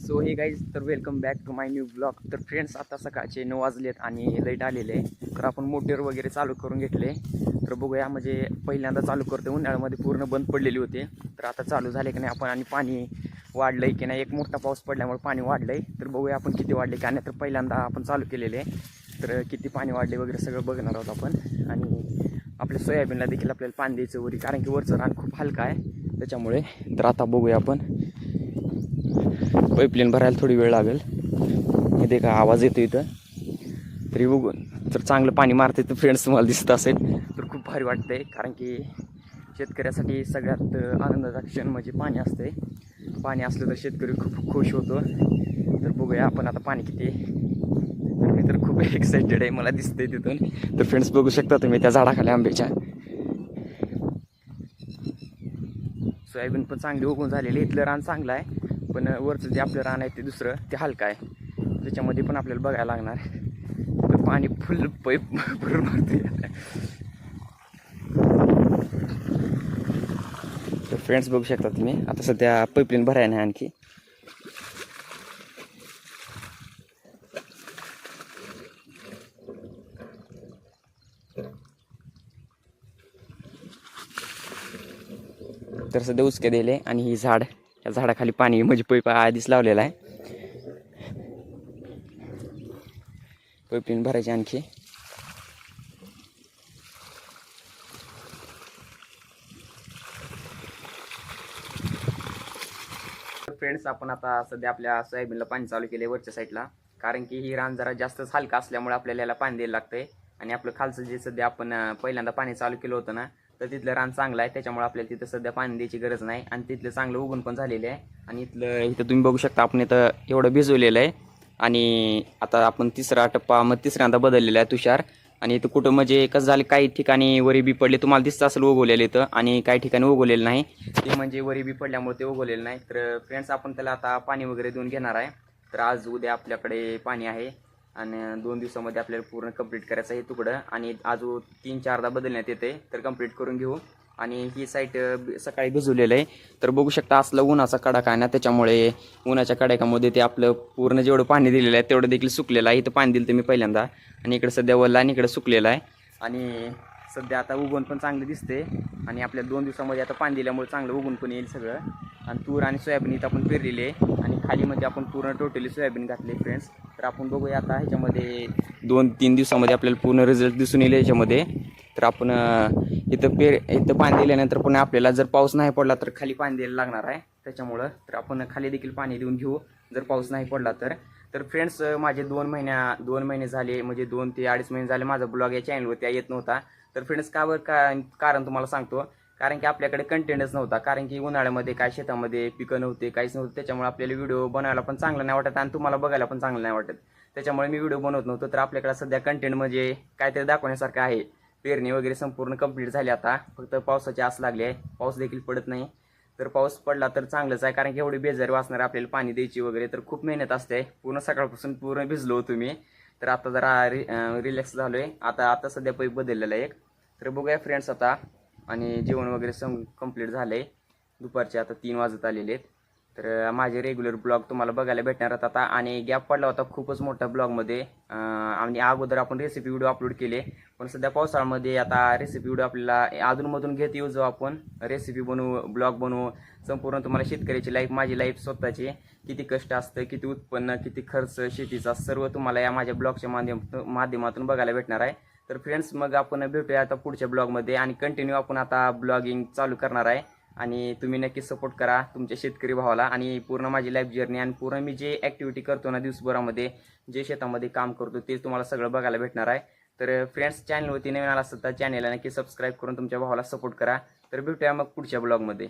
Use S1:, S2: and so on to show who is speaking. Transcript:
S1: So hey guys तर welcome back to my new blog तर friends आता सकाळचे नऊ वाजलेत आणि लाइट आलेले आहे. तर आपण मोटर वगैरे चालू करून घेतले. तर बघूया म्हणजे पहिल्यांदा चालू करतो उन्हाळ्यामध्ये पूर्ण बंद पडलेली होते. तर आता चालू झाले की नाही आपण आणि पाणी वाढलं आहे की नाही? एक मोठा पाऊस पडल्यामुळे पाणी वाढलं आहे तर बघूया आपण किती वाढले का नाही. तर पहिल्यांदा आपण चालू केलेले आहे. तर किती पाणी वाढले वगैरे सगळं बघणार आहोत आपण. आणि आपल्या सोयाबीनला देखील आपल्याला पाणी द्यायचं वरी कारण की वरचं रान खूप हलका आहे. त्याच्यामुळे तर आता बघूया आपण. पाईपलाईन भरायला थोडी वेळ लागेल. इथे का आवाज येतो इथं. तरी बघून. तर चांगलं पाणी मारते तर फ्रेंड्स तुम्हाला दिसत असेल. तर खूप भारी वाटतंय. कारण की शेतकऱ्यासाठी सगळ्यात आनंदाचा क्षण म्हणजे पाणी असते पाणी असलं तर शेतकरी खूप खुश होतो. तर बघूया आपण आता पाणी किती तर मी तर खूप एक्साइटेड आहे. मला दिसतंय तिथून. तर फ्रेंड्स बघू शकता तुम्ही त्या झाडाखाली आंब्याच्या. सोयाबीन पण चांगली उगवून झालेली इथलं रान चांगलं आहे. पण वरचं जे आपलं रान आहे ते दुसरं ते हलकं आहे. त्याच्यामध्ये पण आपल्याला बघायला लागणार तर पाणी फुल पाईप भरून मारते तर फ्रेंड्स बघू शकता तुम्ही. आता सध्या पाईपलाईन भरायला नाही आणखी. तर सध्या उचके दिले आणि ही झाड. या झाडाखाली पाणी म्हणजे पैप आधीच लावलेला आहे. पैपीन भरायची आणखी. फ्रेंड्स आपण आता सध्या आपल्या सोयाबीनला पाणी चालू केले वरच्या साईडला. कारण की ही रान जरा जास्तच हलका असल्यामुळे आपल्याला याला पाणी द्यायला लागतंय. आणि आपलं खालचं जे सध्या आपण पहिल्यांदा पाणी चालू केलं होतं ना तर तिथलं रान चांगलं आहे त्याच्यामुळे आपल्याला तिथं सध्या पाणी द्यायची गरज नाही. आणि तिथलं चांगलं उगून पण झालेलं आहे. आणि इथलं इथं तुम्ही बघू शकता आपण इथं एवढं भिजवलेलं आहे. आणि आता आपण तिसरा टप्पा मग तिसऱ्यांदा बदललेला आहे तुषार. आणि इथं कुठं म्हणजे कसं झालं काही ठिकाणी वरी बी पडले तुम्हाला दिसतं असेल उगवलेलं इथं. आणि काही ठिकाणी उगवलेलं नाही. ते म्हणजे वरी बी पडल्यामुळे ते उगवलेलं नाही. तर फ्रेंड्स आपण त्याला आता पाणी वगैरे देऊन घेणार आहे. तर आज उद्या आपल्याकडे पाणी आहे. आणि दोन दिवसामध्ये आपल्याला पूर्ण कंप्लीट करायचं आहे तुकडं. आणि अजून तीन चारदा बदलण्यात येते तर कंप्लीट करून घेऊ. आणि ही साईट सकाळी भिजवलेलं आहे. तर बघू शकता असलं उन्हाचा कडाका आहे ना त्याच्यामुळे उन्हाच्या कडाकामध्ये ते आपलं पूर्ण जेवढं पाणी दिलेलं आहे तेवढं देखील सुकलेलं आहे. इथं पाणी दिलं तर मी पहिल्यांदा. आणि इकडे सध्या वल्ला आणि इकडे सुकलेलं आहे. आणि सध्या आता उगवण पण चांगलं दिसते आणि आपल्या दोन दिवसामध्ये आता पाणी दिल्यामुळे चांगलं उगवून पण येईल सगळं. आणि तूर आणि सोयाबीन इथं आपण पेरलेली आहे. आणि खाली म्हणजे आपण पूर्ण टोटली सोयाबीन घातले फ्रेंड्स तर आपण बघूया आता ह्याच्यामध्ये दोन तीन दिवसामध्ये आपल्याला पूर्ण रिझल्ट दिसून येईल याच्यामध्ये तर आपण इथं पेर इथं पाणी दिल्यानंतर पण आपल्याला जर पाऊस नाही पडला तर खाली पाणी द्यायला लागणार आहे. त्याच्यामुळं तर आपण खाली देखील पाणी देऊन घेऊ. जर पाऊस नाही पडला तर. तर फ्रेंड्स माझे दोन महिन्या दोन महिने झाले म्हणजे दोन ते अडीच महिने झाले माझा ब्लॉग या चॅनलवरती येत नव्हता. तर फ्रेंड्स का बरं का कारण तुम्हाला सांगतो. कारण की आपल्याकडे कंटेंटच नव्हता. कारण की उन्हाळ्यामध्ये काय शेतामध्ये पिकं नव्हते काहीच नव्हतं. त्याच्यामुळे आपल्याला व्हिडिओ बनवायला पण चांगलं नाही वाटत आणि तुम्हाला बघायला पण चांगलं नाही वाटत. त्याच्यामुळे मी व्हिडिओ बनवत नव्हतो. तर आपल्याकडे सध्या कंटेंट म्हणजे काहीतरी दाखवण्यासारखं आहे. पेरणी वगैरे संपूर्ण कंप्लीट झाली आता. फक्त पावसाची आस लागली आहे. पाऊस देखील पडत नाही. तर पाऊस पडला तर चांगलंच आहे. कारण की एवढी बेजारी वाचणार आपल्याला पाणी द्यायची वगैरे तर खूप मेहनत असते. पूर्ण सकाळपासून पूर्ण भिजलो होतो मी. तर आता जरा रि रिलॅक्स झालो आहे आता आता सध्या पैप बदललेला आहे एक. तर बघूया फ्रेंड्स आता आणि जेवण वगैरे सम कंप्लीट झालं आहे दुपारचे आता तीन वाजत आलेले आहेत. तर माझे रेग्युलर ब्लॉग तुम्हाला बघायला भेटणार आहेत. आता आणि गॅप पडला होता खूपच मोठा ब्लॉगमध्ये आणि अगोदर आपण रेसिपी व्हिडिओ अपलोड केले. पण सध्या पावसाळ्यामध्ये आता रेसिपी व्हिडिओ आपल्याला अधूनमधून घेत येऊ जाऊ आपण. रेसिपी बनवू ब्लॉग बनवू. संपूर्ण तुम्हाला शेतकऱ्याची लाईफ माझी लाईफ स्वतःची. किती कष्ट असतं किती उत्पन्न किती खर्च शेतीचा सर्व तुम्हाला या माझ्या ब्लॉगच्या माध्यम माध्यमातून बघायला भेटणार आहे. तर फ्रेंड्स मग आपण भेटूया आता पुढच्या ब्लॉगमध्ये आणि कंटिन्यू आपण आता ब्लॉगिंग चालू करणार आहे. आणि तुम्ही नक्की सपोर्ट करा तुमच्या शेतकरी भावाला आणि पूर्ण माझी लाईफ जर्नी आणि पूर्ण मी जे ॲक्टिव्हिटी करतो ना दिवसभरामध्ये जे शेतामध्ये काम करतो ते तुम्हाला सगळं बघायला भेटणार आहे. तर फ्रेंड्स चॅनलवरती नवीन आला असतात तर चॅनलला नक्की सबस्क्राईब करून तुमच्या भावाला सपोर्ट करा. तर भेटूया मग पुढच्या ब्लॉगमध्ये